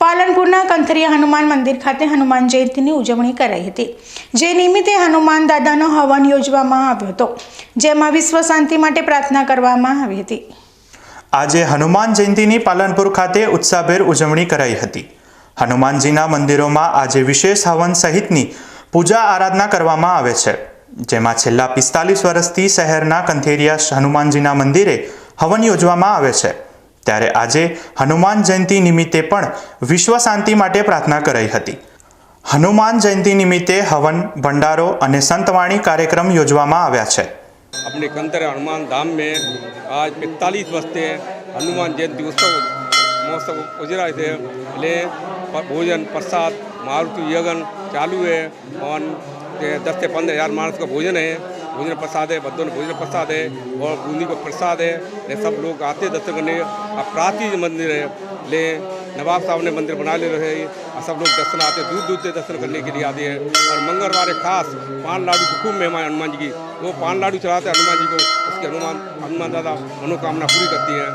પાલનપુરના કંથરિયા હનુમાન મંદિર ખાતે હનુમાન જયંતીની ઉજવણી કરાઈ હતી, જે નિમિત્તે હનુમાન દાદાનો હવન યોજવામાં આવ્યો હતો, જેમાં વિશ્વ શાંતિ માટે પ્રાર્થના કરવામાં આવી હતી. આજે હનુમાન જયંતીની પાલનપુર ખાતે ઉત્સાહભેર ઉજવણી કરાઈ હતી. હનુમાનજીના મંદિરોમાં આજે વિશેષ હવન સહિતની પૂજા આરાધના કરવામાં આવે છે, જેમાં છેલ્લા પિસ્તાલીસ વર્ષથી શહેરના કંથેરિયા હનુમાનજીના મંદિરે હવન યોજવામાં આવે છે. ત્યારે આજે હનુમાન જયંતી નિમિત્તે પણ વિશ્વ શાંતિ માટે પ્રાર્થના કરાઈ હતી હનુમાન જયંતી નિમિત્તે હવન ભંડારો અને સંતવાણી કાર્યક્રમ યોજવામાં આવ્યા છે अपने कंतर हनुमान धाम में आज पैंतालीस वर्ष से हनुमान जयंती उत्सव महोत्सव उजरा थे ले प- भोजन प्रसाद मारुति यज्ञ चालू है और ये दस से पंद्रह हजार मानस का भोजन है भोजन प्रसाद है बद्दों भोजन प्रसाद है और बूंदी को प्रसाद है ये सब लोग आते हैं दर्शन करने अब प्राचीन मंदिर है ले नवाब साहब ने मंदिर बना ले रहे हैं और सब लोग दर्शन आते हैं दूर दूर से दर्शन करने के लिए आते हैं और मंगलवार खास पान लाडू की खूब मेहमान है हनुमान जी की वो पान लाडू चढ़ाते हैं हनुमान जी को उसके हनुमान हनुमान दादा मनोकामना पूरी करती है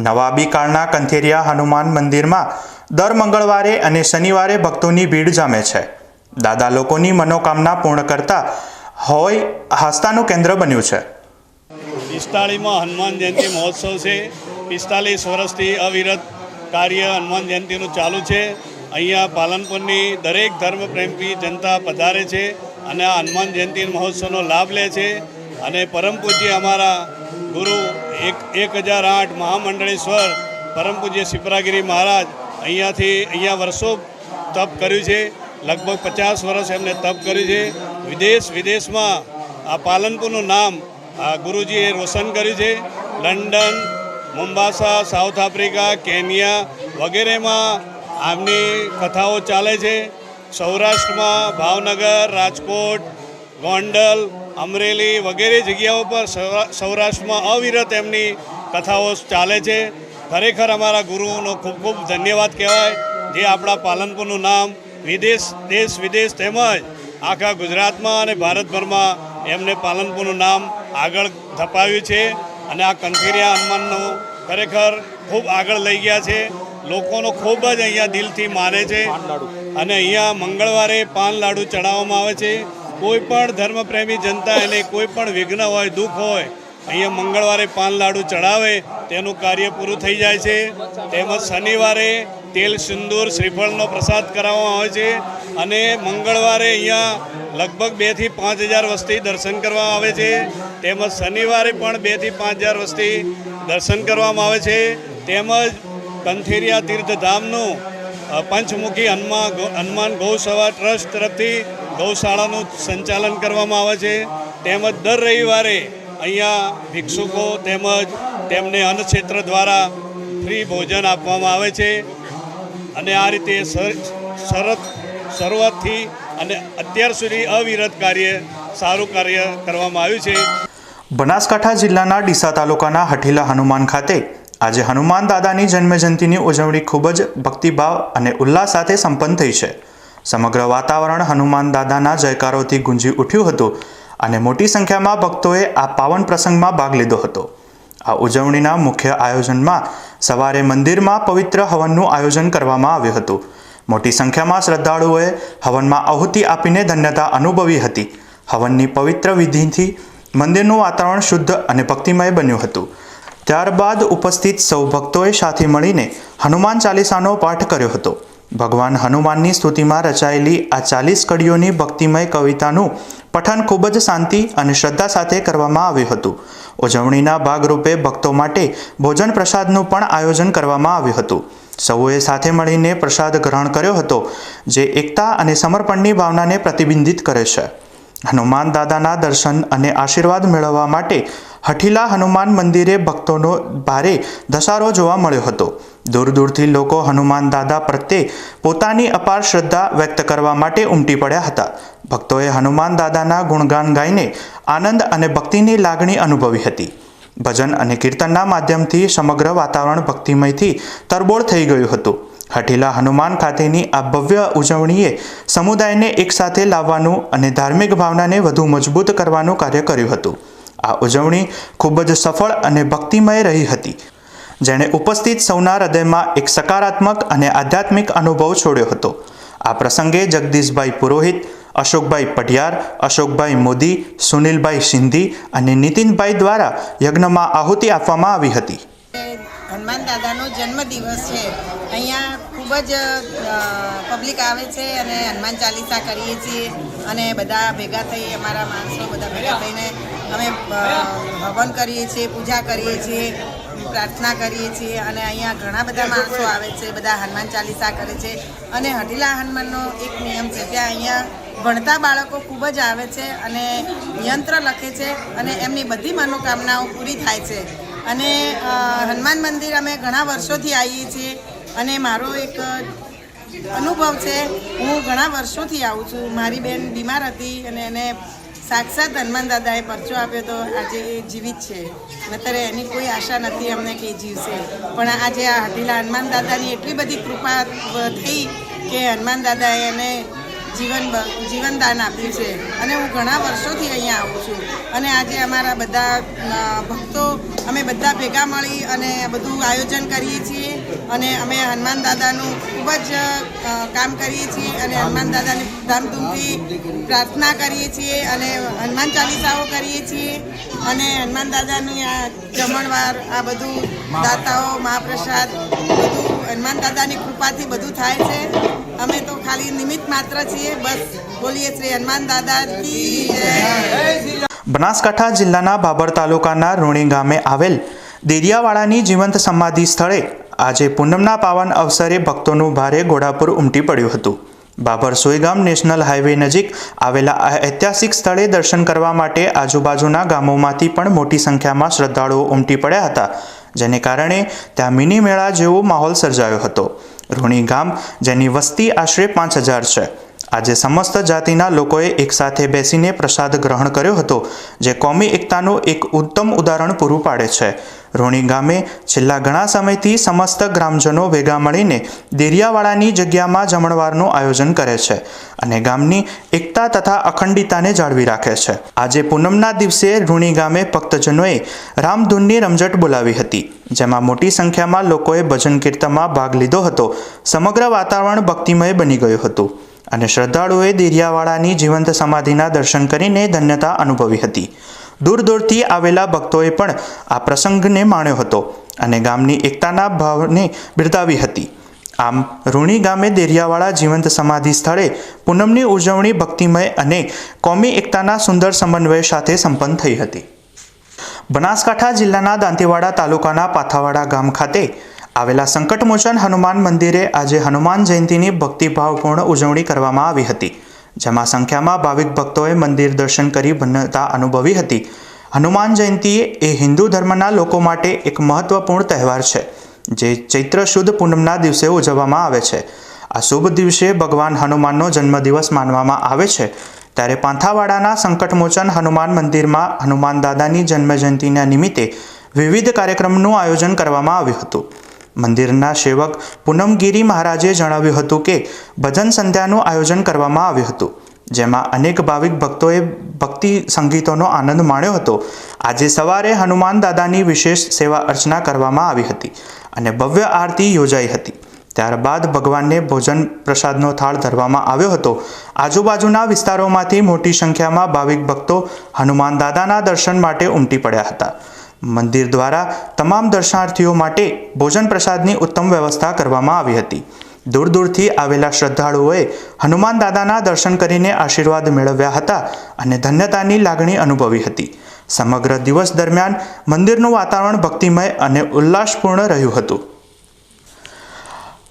નવાબી કાળના કંથેરિયા હનુમાન મંદિરમાં દર મંગળવારે અને શનિવારે ભક્તોની ભીડ જામે છે દાદા લોકોની મનોકામના પૂર્ણ કરતા હોય આસ્થાનું કેન્દ્ર બન્યું છે. પિસ્તાળીમાં હનુમાન જયંતિ મહોત્સવ છે. પિસ્તાલીસ વર્ષથી અવિરત કાર્ય હનુમાન જયંતિનું ચાલુ છે. અહીંયા પાલનપુરની દરેક ધર્મપ્રેમી જનતા પધારે છે અને આ હનુમાન જયંતિ મહોત્સવનો લાભ લે છે. અને પરમ પૂજ્ય અમારા ગુરુ એક એક હજાર આઠ મહામંડળેશ્વર પરમ પૂજ્ય શિપ્રાગીરી મહારાજ અહીંયાથી, અહીંયા વર્ષો તપ કર્યું છે. લગભગ પચાસ વર્ષ એમને તપ કર્યું છે. વિદેશ વિદેશમાં આ પાલનપુરનું નામ ગુરુજીએ રોશન કર્યું છે. London, Mombasa, South Africa, Kenya વગેરેમાં આમની કથાઓ ચાલે છે. સૌરાષ્ટ્રમાં ભાવનગર, રાજકોટ, ગોંડલ, અમરેલી વગેરે જગ્યાઓ પર સૌરા- સૌરાષ્ટ્રમાં અવિરત એમની કથાઓ ચાલે છે. ખરેખર અમારા ગુરુઓનો ખૂબ ખૂબ ધન્યવાદ કહેવાય. જે આપણા પાલનપુરનું નામ વિદેશ, દેશ વિદેશ તેમજ આખા ગુજરાતમાં અને ભારતભરમાં એમને પાલનપુરનું નામ આગળ ધપાવ્યું છે અને આ કંકરિયા હનુમાનનો ખરેખર ખૂબ આગળ લઈ ગયા છે. લોકોનો ખૂબ જ અહીંયા દિલથી માને છે. અને અહીંયા મંગળવારે પાન લાડુ ચડાવવામાં આવે છે. કોઈ પણ ધર્મપ્રેમી જનતા એને કોઈ પણ વિઘ્ન હોય, દુઃખ હોય, અહીંયા મંગળવારે પાન લાડુ ચડાવે, તેનું કાર્ય પૂરું થઈ જાય છે. તેમજ શનિવારે તેલ સિંદૂર, શ્રીફળનો પ્રસાદ કરાવવામાં આવે છે અને મંગળવારે અહીંયા લગભગ બેથી પાંચ હજાર વસ્તી દર્શન કરવામાં આવે છે. તેમજ શનિવારે પણ બેથી પાંચ હજાર વસ્તી દર્શન કરવામાં આવે છે. તેમજ કંથેરિયા તીર્થધામનું પંચમુખી હનુમાન હનુમાન ગૌસભા ટ્રસ્ટ તરફથી ગૌશાળાનું સંચાલન કરવામાં આવે છે. તેમજ દર રવિવારે અહીંયા ભિક્ષુકો તેમજ તેમને અન્નક્ષેત્ર દ્વારા ફ્રી ભોજન આપવામાં આવે છે. અને આ રીતે શરત શરૂઆતથી અને અત્યાર સુધી અવિરત કાર્ય સારું કાર્ય કરવામાં આવ્યું છે. બનાસકાંઠા જિલ્લાના ડીસા તાલુકાના હઠીલા હનુમાન ખાતે આજે હનુમાન દાદાની જન્મજયંતિની ઉજવણી ખૂબ જ ભક્તિભાવ અને ઉલ્લાસ સાથે સંપન્ન થઈ છે. સમગ્ર વાતાવરણ હનુમાન દાદાના જયકારોથી ગુંજી ઉઠ્યું હતું અને મોટી સંખ્યામાં ભક્તોએ આ પાવન પ્રસંગમાં ભાગ લીધો હતો. આ ઉજવણીના મુખ્ય આયોજનમાં સવારે મંદિરમાં પવિત્ર હવનનું આયોજન કરવામાં આવ્યું હતું. મોટી સંખ્યામાં શ્રદ્ધાળુઓએ હવનમાં આહુતિ આપીને ધન્યતા અનુભવી હતી. હવનની પવિત્ર વિધિથી મંદિરનું વાતાવરણ શુદ્ધ અને ભક્તિમય બન્યું હતું. ત્યારબાદ ઉપસ્થિત સૌ ભક્તોએ સાથે મળીને હનુમાન ચાલીસાનો પાઠ કર્યો હતો. ભગવાન હનુમાનની સ્તુતિમાં રચાયેલી આ ચાલીસ કડીઓની ભક્તિમય કવિતાનું પઠન ખૂબ જ શાંતિ અને શ્રદ્ધા સાથે કરવામાં આવ્યું હતું. ઉજવણીના ભાગરૂપે ભક્તો માટે ભોજન પ્રસાદનું પણ આયોજન કરવામાં આવ્યું હતું. સૌએ સાથે મળીને પ્રસાદ ગ્રહણ કર્યો હતો, જે એકતા અને સમર્પણની ભાવનાને પ્રતિબિંબિત કરે છે. હનુમાન દાદાના દર્શન અને આશીર્વાદ મેળવવા માટે હઠીલા હનુમાન મંદિરે ભક્તોનો ભારે ધસારો જોવા મળ્યો હતો. દૂર દૂરથી લોકો હનુમાન દાદા પ્રત્યે પોતાની અપાર શ્રદ્ધા વ્યક્ત કરવા માટે ઉમટી પડ્યા હતા. ભક્તોએ હનુમાન દાદાના ગુણગાન ગાઈને આનંદ અને ભક્તિની લાગણી અનુભવી હતી. ભજન અને કીર્તનના માધ્યમથી સમગ્ર વાતાવરણ ભક્તિમયથી તરબોળ થઈ ગયું હતું. હઠીલા હનુમાન ખાતેની આ ભવ્ય ઉજવણીએ સમુદાયને એકસાથે લાવવાનું અને ધાર્મિક ભાવનાને વધુ મજબૂત કરવાનું કાર્ય કર્યું હતું. આ ઉજવણી ખૂબ જ સફળ અને ભક્તિમય રહી હતી. જેણે ઉપસ્થિત સૌના હૃદયમાં એક સકારાત્મક અને આધ્યાત્મિક અનુભવ છોડ્યો હતો. આ પ્રસંગે જગદીશભાઈ પુરોહિત અશોકભાઈ પઢિયાર અશોકભાઈ મોદી, સુનિલભાઈ સિંધી અને નીતિનભાઈ દ્વારા યજ્ઞમાં આહુતિ આપવામાં આવી હતી. હનુમાન દાદાનો જન્મદિવસ છે. અહીંયા ખૂબ જ પબ્લિક આવે છે અને હનુમાન ચાલીસા કરીએ છીએ અને બધા ભેગા થઈ અમારા માણસો બધા ભેગા થઈને અમે હવન કરીએ છીએ, પૂજા કરીએ છીએ, પ્રાર્થના કરીએ છીએ અને અહીંયા ઘણા બધા માણસો આવે છે, બધા હનુમાન ચાલીસા કરે છે અને હટીલા હનુમાનનો એક નિયમ છે, ત્યાં અહીંયા ભણતા બાળકો ખૂબ જ આવે છે અને યંત્ર લખે છે અને એમની બધી મનોકામનાઓ પૂરી થાય છે. અને હનુમાન મંદિર અમે ઘણા વર્ષોથી આવીએ છીએ અને મારો એક અનુભવ છે, હું ઘણા વર્ષોથી આવું છું. મારી બેન બીમાર હતી અને એને સાક્ષાત હનુમાન દાદાએ પરચો આપ્યો તો આજે એ જીવિત છે. નતર એની કોઈ આશા નથી અમને કે જીવશે. પણ આજે આ હટીલા હનુમાન દાદાની એટલી બધી કૃપા થઈ કે હનુમાન દાદાએ એને જીવન જીવનદાન આપ્યું છે. અને હું ઘણા વર્ષોથી અહીંયા આવું છું. અને આજે અમારા બધા ભક્તો, અમે બધા ભેગા મળી અને બધું આયોજન કરીએ છીએ. અને અમે હનુમાન દાદાનું ખૂબ જ કામ કરીએ છીએ અને હનુમાન દાદાની ધામધૂમથી પ્રાર્થના કરીએ છીએ અને હનુમાન ચાલીસાઓ કરીએ છીએ. અને હનુમાન દાદાની આ જમણવાર આ બધું દાતાઓ, મહાપ્રસાદ બધું હનુમાન દાદાની કૃપાથી બધું થાય છે. અમે તો ખાલી નિમિત્ત માત્ર છીએ. બસ બોલીએ શ્રી હનુમાન દાદા બનાસકાંઠા જિલ્લાના બાબર તાલુકાના રૂણી ગામે આવેલ દેરિયાવાડાની જીવંત સમાધિ સ્થળે આજે પૂનમના પાવન અવસરે ભક્તોનું ભારે ઘોડાપુર ઉમટી પડ્યું હતું. બાબર સોયગામ નેશનલ હાઈવે નજીક આવેલા આ ઐતિહાસિક સ્થળે દર્શન કરવા માટે આજુબાજુના ગામોમાંથી પણ મોટી સંખ્યામાં શ્રદ્ધાળુઓ ઉમટી પડ્યા હતા. જેને કારણે ત્યાં મિની મેળા જેવો માહોલ સર્જાયો હતો. રૂણી ગામ, જેની વસ્તી આશરે પાંચ હજાર છે. આજે સમસ્ત જાતિના લોકોએ એકસાથે બેસીને પ્રસાદ ગ્રહણ કર્યો હતો, જે કોમી એકતાનું એક ઉત્તમ ઉદાહરણ પૂરું પાડે છે. રોણી ગામે છેલ્લા ઘણા સમયથી સમસ્ત ગ્રામજનો ભેગા મળીને દેરિયાવાળાની જગ્યામાં જમણવારનું આયોજન કરે છે અને ગામની એકતા તથા અખંડિતાને જાળવી રાખે છે. આજે પૂનમના દિવસે રૂણી ગામે ભક્તજનોએ રામધૂનની રમઝટ બોલાવી હતી, જેમાં મોટી સંખ્યામાં લોકોએ ભજન કીર્તનમાં ભાગ લીધો હતો. સમગ્ર વાતાવરણ ભક્તિમય બની ગયું હતું અને શ્રદ્ધાળુઓએ દેરિયાવાળાની જીવંત સમાધિના દર્શન કરીને ધન્યતા અનુભવી હતી. દૂર દૂરથી આવેલા ભક્તોએ પણ આ પ્રસંગને માણ્યો હતો અને ગામની એકતાના ભાવને બિરદાવી હતી. આમ, રૂણી ગામે દેરિયાવાળા જીવંત સમાધિ સ્થળે પૂનમની ઉજવણી ભક્તિમય અને કોમી એકતાના સુંદર સમન્વય સાથે સંપન્ન થઈ હતી. બનાસકાંઠા જિલ્લાના દાંતીવાડા તાલુકાના પાથાવાડા ગામ ખાતે આવેલા સંકટમોચન હનુમાન મંદિરે આજે હનુમાન જયંતીની ભક્તિભાવપૂર્ણ ઉજવણી કરવામાં આવી હતી. જેમાં સંખ્યામાં ભાવિક ભક્તોએ મંદિર દર્શન કરી ભન્નતા અનુભવી હતી. હનુમાન જયંતી એ હિન્દુ ધર્મના લોકો માટે એક મહત્વપૂર્ણ તહેવાર છે, જે ચૈત્ર શુદ્ધ પૂનમના દિવસે ઉજવવામાં આવે છે. આ શુભ દિવસે ભગવાન હનુમાનનો જન્મદિવસ માનવામાં આવે છે. ત્યારે પાંથાવાડાના સંકટમોચન હનુમાન મંદિરમાં હનુમાન દાદાની જન્મજયંતિના નિમિત્તે વિવિધ કાર્યક્રમનું આયોજન કરવામાં આવ્યું હતું. મંદિરના સેવક પૂનમગીરી મહારાજે જણાવ્યું હતું કે, ભજન સંધ્યાનું આયોજન કરવામાં આવ્યું હતું, જેમાં અનેક ભાવિક ભક્તોએ ભક્તિ સંગીતોનો આનંદ માણ્યો હતો. આજે સવારે હનુમાન દાદાની વિશેષ સેવા અર્ચના કરવામાં આવી હતી અને ભવ્ય આરતી યોજાઈ હતી. ત્યારબાદ ભગવાનને ભોજન પ્રસાદનો થાળ ધરવામાં આવ્યો હતો. આજુબાજુના વિસ્તારોમાંથી મોટી સંખ્યામાં ભાવિક ભક્તો હનુમાન દાદાના દર્શન માટે ઉમટી પડ્યા હતા. મંદિર દ્વારા તમામ દર્શનાર્થીઓ માટે ભોજન પ્રસાદની ઉત્તમ વ્યવસ્થા કરવામાં આવી હતી. દૂર દૂરથી આવેલા શ્રદ્ધાળુઓએ હનુમાન દાદાના દર્શન કરીને આશીર્વાદ મેળવ્યા હતા અને ધન્યતાની લાગણી અનુભવી હતી. સમગ્ર દિવસ દરમિયાન મંદિરનું વાતાવરણ ભક્તિમય અને ઉલ્લાસપૂર્ણ રહ્યું હતું.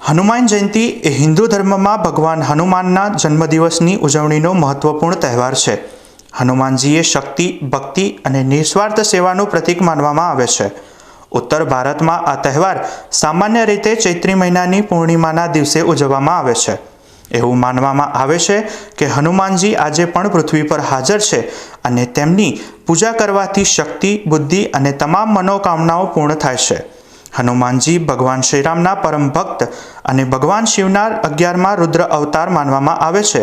હનુમાન જયંતી એ હિન્દુ ધર્મમાં ભગવાન હનુમાનના જન્મદિવસની ઉજવણીનો મહત્વપૂર્ણ તહેવાર છે. હનુમાનજીએ શક્તિ, ભક્તિ અને નિસ્વાર્થ સેવાનું પ્રતીક માનવામાં આવે છે. ઉત્તર ભારતમાં આ તહેવાર સામાન્ય રીતે ચૈત્રી મહિનાની પૂર્ણિમાના દિવસે ઉજવવામાં આવે છે. એવું માનવામાં આવે છે કે હનુમાનજી આજે પણ પૃથ્વી પર હાજર છે અને તેમની પૂજા કરવાથી શક્તિ, બુદ્ધિ અને તમામ મનોકામનાઓ પૂર્ણ થાય છે. હનુમાનજી ભગવાન શ્રીરામના પરમ ભક્ત અને ભગવાન શિવના અગિયારમાં રુદ્ર અવતાર માનવામાં આવે છે.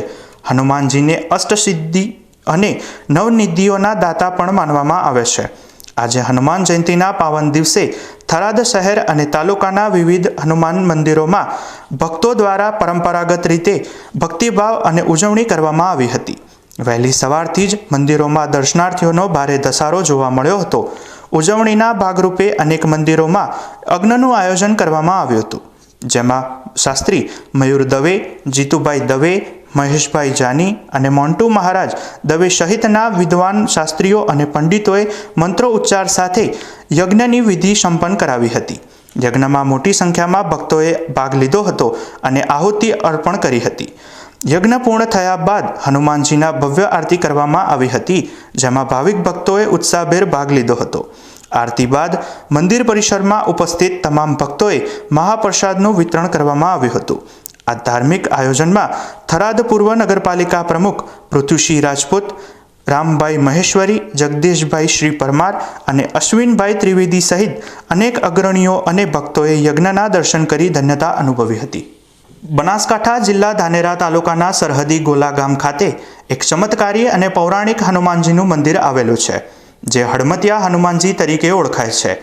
હનુમાનજીને અષ્ટસિદ્ધિ અને નવનિધિઓના દાતા પણ માનવામાં આવે છે. આજે હનુમાન જયંતીના પાવન દિવસે થરાદ શહેર અને તાલુકાના વિવિધ હનુમાન મંદિરોમાં ભક્તો દ્વારા પરંપરાગત રીતે ભક્તિભાવ અને ઉજવણી કરવામાં આવી હતી. વહેલી સવારથી જ મંદિરોમાં દર્શનાર્થીઓનો ભારે ધસારો જોવા મળ્યો હતો. ઉજવણીના ભાગરૂપે અનેક મંદિરોમાં અગ્નનું આયોજન કરવામાં આવ્યું હતું. જેમાં શાસ્ત્રી મયુર દવે, જીતુભાઈ દવે મહેશભાઈ જાની અને મોન્ટુ મહારાજ દવે સહિતના વિદ્વાન શાસ્ત્રીઓ અને પંડિતોએ મંત્રો ઉચ્ચાર સાથે યજ્ઞની વિધિ સંપન્ન કરાવી હતી. યજ્ઞમાં મોટી સંખ્યામાં ભક્તોએ ભાગ લીધો હતો અને આહુતિ અર્પણ કરી હતી. યજ્ઞ પૂર્ણ થયા બાદ હનુમાનજીના ભવ્ય આરતી કરવામાં આવી હતી, જેમાં ભાવિક ભક્તોએ ઉત્સાહભેર ભાગ લીધો હતો. આરતી બાદ મંદિર પરિસરમાં ઉપસ્થિત તમામ ભક્તોએ મહાપ્રસાદનું વિતરણ કરવામાં આવ્યું હતું. આ ધાર્મિક આયોજનમાં થરાદ પૂર્વ નગરપાલિકા પ્રમુખ પૃથ્વીસિંહ રાજપૂત, રામભાઈ મહેશ્વરી, જગદીશભાઈ શ્રી પરમાર અને અશ્વિનભાઈ ત્રિવેદી સહિત અનેક અગ્રણીઓ અને ભક્તોએ યજ્ઞના દર્શન કરી ધન્યતા અનુભવી હતી. બનાસકાંઠા જિલ્લા ધાનેરા તાલુકાના સરહદી ગોલા ગામ ખાતે એક ચમત્કારી અને પૌરાણિક હનુમાનજીનું મંદિર આવેલું છે, જે હડમતિયા હનુમાનજી તરીકે ઓળખાય છે.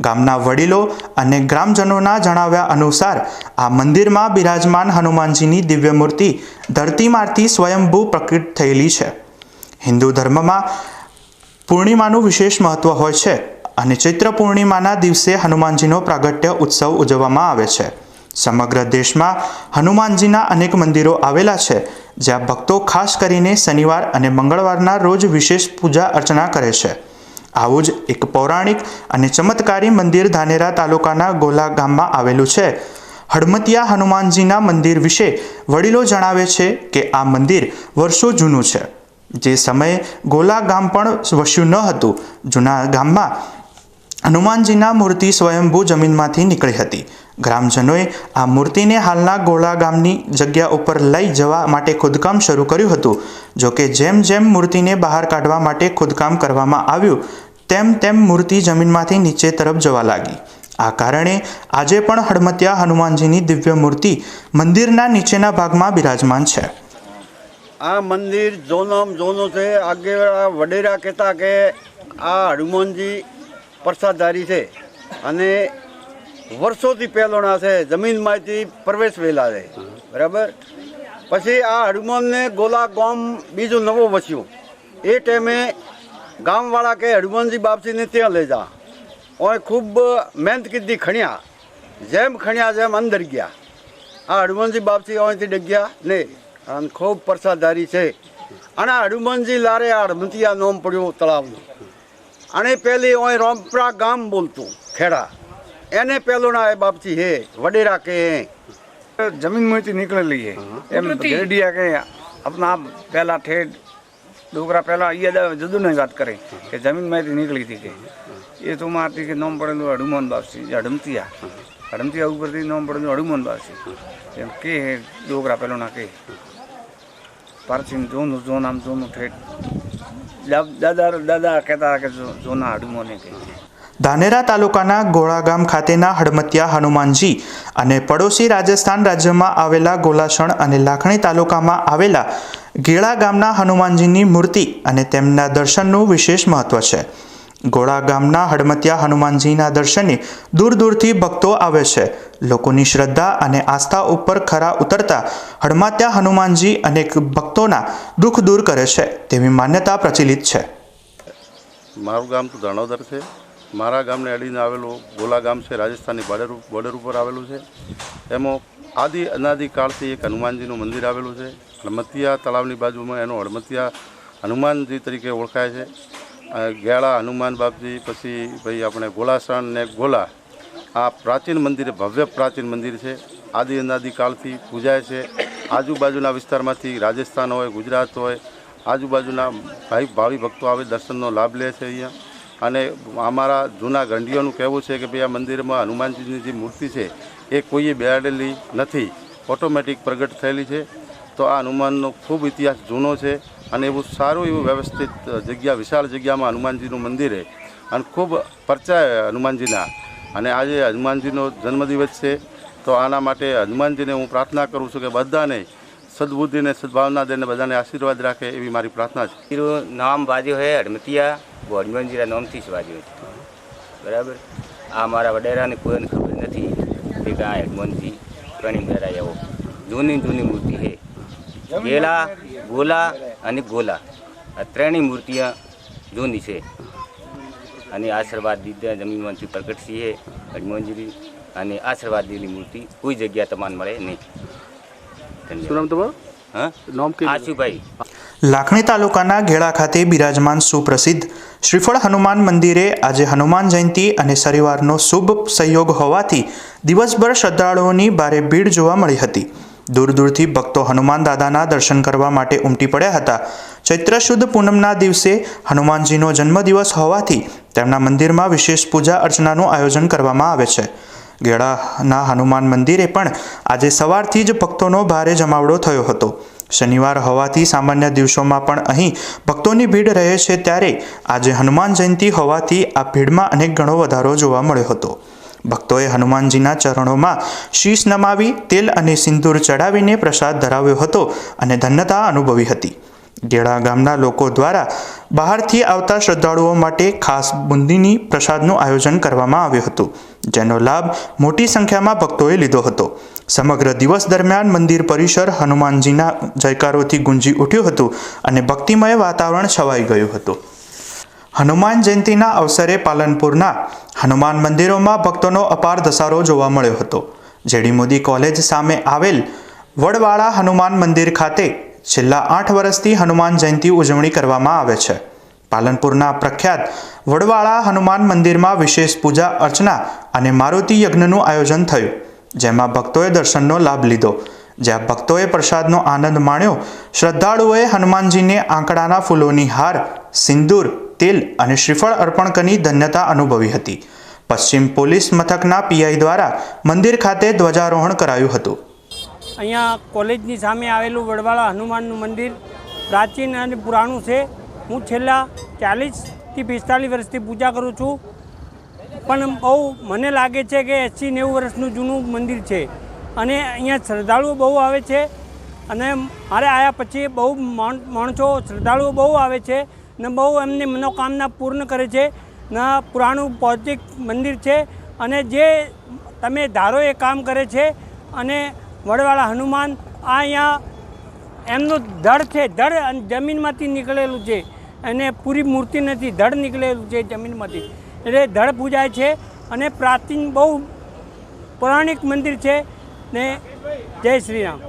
ગામના વડીલો અને ગ્રામજનોના જણાવ્યા અનુસાર, આ મંદિરમાં બિરાજમાન હનુમાનજીની દિવ્ય મૂર્તિ ધરતીમાંથી સ્વયંભૂ પ્રકટ થયેલી છે. હિન્દુ ધર્મમાં પૂર્ણિમાનું વિશેષ મહત્વ હોય છે અને ચૈત્ર પૂર્ણિમાના દિવસે હનુમાનજીનો પ્રાગટ્ય ઉત્સવ ઉજવવામાં આવે છે. સમગ્ર દેશમાં હનુમાનજીના અનેક મંદિરો આવેલા છે, જ્યાં ભક્તો ખાસ કરીને શનિવાર અને મંગળવારના રોજ વિશેષ પૂજા અર્ચના કરે છે. આવું જ એક પૌરાણિક અને ચમત્કારી મંદિર ધાનેરા તાલુકાના ગોલા ગામમાં આવેલું છે. હડમતિયા હનુમાનજીના મંદિર વિશે વડીલો જણાવે છે કે આ મંદિર વર્ષો જૂનું છે. જે સમયે ગોલા ગામ પણ વસ્યું ન હતું. જૂના ગામમાં હનુમાનજીના મૂર્તિ સ્વયંભૂ જમીનમાંથી નીકળી હતી. ગ્રામજનોએ આ મૂર્તિને હાલના ગોળા ગામની જગ્યા ઉપર લઈ જવા માટે ખોદકામ શરૂ કર્યું હતું. જોકે જેમ જેમ મૂર્તિને બહાર કાઢવા માટે ખોદકામ કરવામાં આવ્યું, તેમ તેમ મૂર્તિ જમીનમાંથી નીચે તરફ જવા લાગી. આ કારણે આજે પણ હડમતિયા હનુમાનજીની દિવ્ય મૂર્તિ મંદિરના નીચેના ભાગમાં બિરાજમાન છે. આ મંદિર જોનમ જોનો છે આગે વડેરા કહેતા કે આ હનુમાનજી પ્રસાદધારી છે અને વર્ષોથી પહેલોના છે જમીનમાંથી પ્રવેશ વહેલા છે બરાબર? પછી આ હનુમાનને ગોલા ગામ બીજું નવો વસ્યો. એ ટાઈમે ગામવાળા કે હનુમાનજી બાપજીને ત્યાં લઈ જા. ઓય ખૂબ મહેનત કીધી ખણ્યા. જેમ ખણ્યા જેમ અંદર ગયા. આ હનુમાનજી બાપજી અહીંથી ડગ્યા. નહીં અને ખૂબ પ્રસાદારી છે. અને આ હનુમાનજી લારે આ રમતિયા નોમ પડ્યો તળાવનું. અને પેલી ઓય રોમપરા ગામ બોલતું ખેડા. એને પેલું ના બાપથી હે વડેરા કે જમીનમાંથી નીકળેલી હે. એમ રેડિયા કે આપણા પહેલા ઠેઠ ડોકરા પહેલા અહીંયા જદુની વાત કરે કે જમીનમાંથી નીકળી હતી કે. એ તો મારતી કે નોમ પડેલું હડુમાન બાપસી હડમતિયા. હડમતિયા ઉપરથી નોમ પડેલું હડુમાન બાપસી એમ કે હે ડોકરા પહેલો ના કે. પારસીમ જોનું જોન આમ જોનું ઠેઠ દાદા દાદા કહેતા કે જોના હડુમોને કે. ધાનેરા તાલુકાના ગોળાગામ ખાતેના હડમતિયા હનુમાનજી અને પડોશી રાજસ્થાન રાજ્યમાં આવેલા ગોલાસણ અને લાખણી તાલુકામાં આવેલા ગેળા ગામના હનુમાનજીની મૂર્તિ અને તેમના દર્શનનું વિશેષ મહત્વ છે. ગોળા ગામના હડમતિયા હનુમાનજીના દર્શને દૂર દૂરથી ભક્તો આવે છે. લોકોની શ્રદ્ધા અને આસ્થા ઉપર ખરા ઉતરતા હડમાત્યા હનુમાનજી અનેક ભક્તોના દુઃખ દૂર કરે છે તેવી માન્યતા પ્રચલિત છે. મારું ગામ તો ધણોદર છે. મારા ગામને અડીને આવેલું, ગોલા ગામ છે, રાજસ્થાનની બોર્ડર બોર્ડર ઉપર આવેલું છે. એમાં આદિ અનાદિકાળથી એક હનુમાનજીનું મંદિર આવેલું છે. હળમતિયા તળાવની બાજુમાં એનું હળમતિયા હનુમાનજી તરીકે ઓળખાય છે. ગેળા, હનુમાન બાપજી, પછી ભાઈ આપણે ગોલાસણ ને ગોલા, આ પ્રાચીન મંદિર, ભવ્ય પ્રાચીન મંદિર છે. આદિ અનાદિકાળથી પૂજાય છે. આજુબાજુના વિસ્તારમાંથી રાજસ્થાન હોય, ગુજરાત હોય, આજુબાજુના ભાઈ, ભાવિ ભક્તો આવે, દર્શનનો લાભ લે છે અહીંયા. અને અમારા જૂના ગંડીઓનું કહેવું છે કે ભાઈ આ મંદિરમાં હનુમાનજીની જે મૂર્તિ છે, એ કોઈએ બેડેલી નથી. ઓટોમેટિક પ્રગટ થયેલી છે. તો આ હનુમાનનો ખૂબ ઇતિહાસ જૂનો છે અને એવું સારું એવું વ્યવસ્થિત જગ્યા, વિશાળ જગ્યામાં હનુમાનજીનું મંદિર છે. અને ખૂબ પરચાય હનુમાનજીના. અને આજે હનુમાનજીનો જન્મદિવસ છે. તો આના માટે હનુમાનજીને હું પ્રાર્થના કરું છું કે બધાને સદબુદ્ધિને સદભાવના દેને બધાને આશીર્વાદ રાખે એવી મારી પ્રાર્થના છે. નામ વાજ્યો હે હડમતિયા ગોડમંજીરા નામથી જ વાજ્યો છે. બરાબર? આ મારા વડેરાને કોઈને ખબર નથી કે આ હડમનજી ઘણી મેરા આવો જૂની જૂની મૂર્તિ હે. ગેલા, ગોલા અને ગોલા. આ ત્રણેય મૂર્તિઓ જૂની છે. અને આશીર્વાદ દીધા જમીનમાંથી પ્રગટસિંહે હડમનજી અને આશીર્વાદ દીધી મૂર્તિ કોઈ જગ્યા તમાન મળે નહીં. શું નામ તમારું? હા? નામ કે આશુભાઈ. લાખણી તાલુકાના ઘેડા ખાતે બિરાજમાન સુપ્રસિદ્ધ શ્રીફળ હનુમાન મંદિરે આજે હનુમાન જયંતિ અને શનિવારનો શુભ સંયોગ હોવાથી દિવસભર શ્રદ્ધાળુઓની ભારે ભીડ જોવા મળી હતી. દૂર દૂરથી ભક્તો હનુમાન દાદાના દર્શન કરવા માટે ઉમટી પડ્યા હતા. ચૈત્ર શુદ્ધ પૂનમના દિવસે હનુમાનજીનો જન્મદિવસ હોવાથી તેમના મંદિરમાં વિશેષ પૂજા અર્ચનાનું આયોજન કરવામાં આવે છે. ગેડાના હનુમાન મંદિરે પણ આજે સવારથી જ ભક્તોનો ભારે જમાવડો થયો હતો. શનિવાર હોવાથી સામાન્ય દિવસોમાં પણ અહીં ભક્તોની ભીડ રહે છે ત્યારે આજે હનુમાન જયંતિ હોવાથી આ ભીડમાં અનેક ગણો વધારો જોવા મળ્યો હતો. ભક્તોએ હનુમાનજીના ચરણોમાં શીશ નમાવી, તેલ અને સિંદૂર ચડાવીને પ્રસાદ ધરાવ્યો હતો અને ધન્યતા અનુભવી હતી. ગેડા ગામના લોકો દ્વારા બહારથી આવતા શ્રદ્ધાળુઓ માટે ખાસ બુંદીની પ્રસાદનું આયોજન કરવામાં આવ્યું હતું. જેનો લાભ મોટી સંખ્યામાં ભક્તોએ લીધો હતો. સમગ્ર દિવસ દરમિયાન મંદિર પરિસર હનુમાનજીના જયકારોથી ગુંજી ઉઠ્યું હતું અને ભક્તિમય વાતાવરણ છવાઈ ગયું હતું. હનુમાન જયંતિના અવસરે પાલનપુરના હનુમાન મંદિરોમાં ભક્તોનો અપાર ધસારો જોવા મળ્યો હતો. જેડી મોદી કોલેજ સામે આવેલ વડવાળા હનુમાન મંદિર ખાતે છેલ્લા આઠ વર્ષથી હનુમાન જયંતિ ઉજવણી કરવામાં આવે છે. પાલનપુરના પ્રખ્યાત વડવાળા હનુમાન મંદિરમાં વિશેષ પૂજા, અર્ચના અને મારુતિ યજ્ઞનું આયોજન થયું, જેમાં ભક્તોએ દર્શનનો લાભ લીધો. જ્યાં ભક્તોએ પ્રસાદનો આનંદ માણ્યો, શ્રદ્ધાળુઓએ હનુમાનજીને આંકડાના ફૂલોની હાર, સિંદૂર, તેલ અને શ્રીફળ અર્પણ કરી ધન્યતા અનુભવી હતી. પશ્ચિમ પોલીસ મથકના પીઆઈ દ્વારા મંદિર ખાતે ધ્વજારોહણ કરાયું હતું. અહીંયા કોલેજની સામે આવેલું વડવાળા હનુમાનનું મંદિર પ્રાચીન અને પુરાણું છે. હું છેલ્લા ચાલીસથી પિસ્તાલીસ વર્ષથી પૂજા કરું છું. પણ બહુ મને લાગે છે કે એંસી નેવું વર્ષનું જૂનું મંદિર છે. અને અહીંયા શ્રદ્ધાળુઓ બહુ આવે છે. અને મારે આવ્યા પછી બહુ માણ- માણસો શ્રદ્ધાળુઓ બહુ આવે છે ને બહુ એમની મનોકામના પૂર્ણ કરે છે. ને પુરાણું પૌતિક મંદિર છે. અને જે તમે ધારો એ કામ કરે છે અને વડવાળા હનુમાન આ અહીંયા એમનું ધડ છે. ધડ અને જમીનમાંથી નીકળેલું છે. અને પૂરી મૂર્તિ નથી, ધડ નીકળેલું છે જમીનમાંથી. એટલે ધડ પૂજાય છે અને પ્રાચીન બહુ પૌરાણિક મંદિર છે ને જય શ્રી રામ.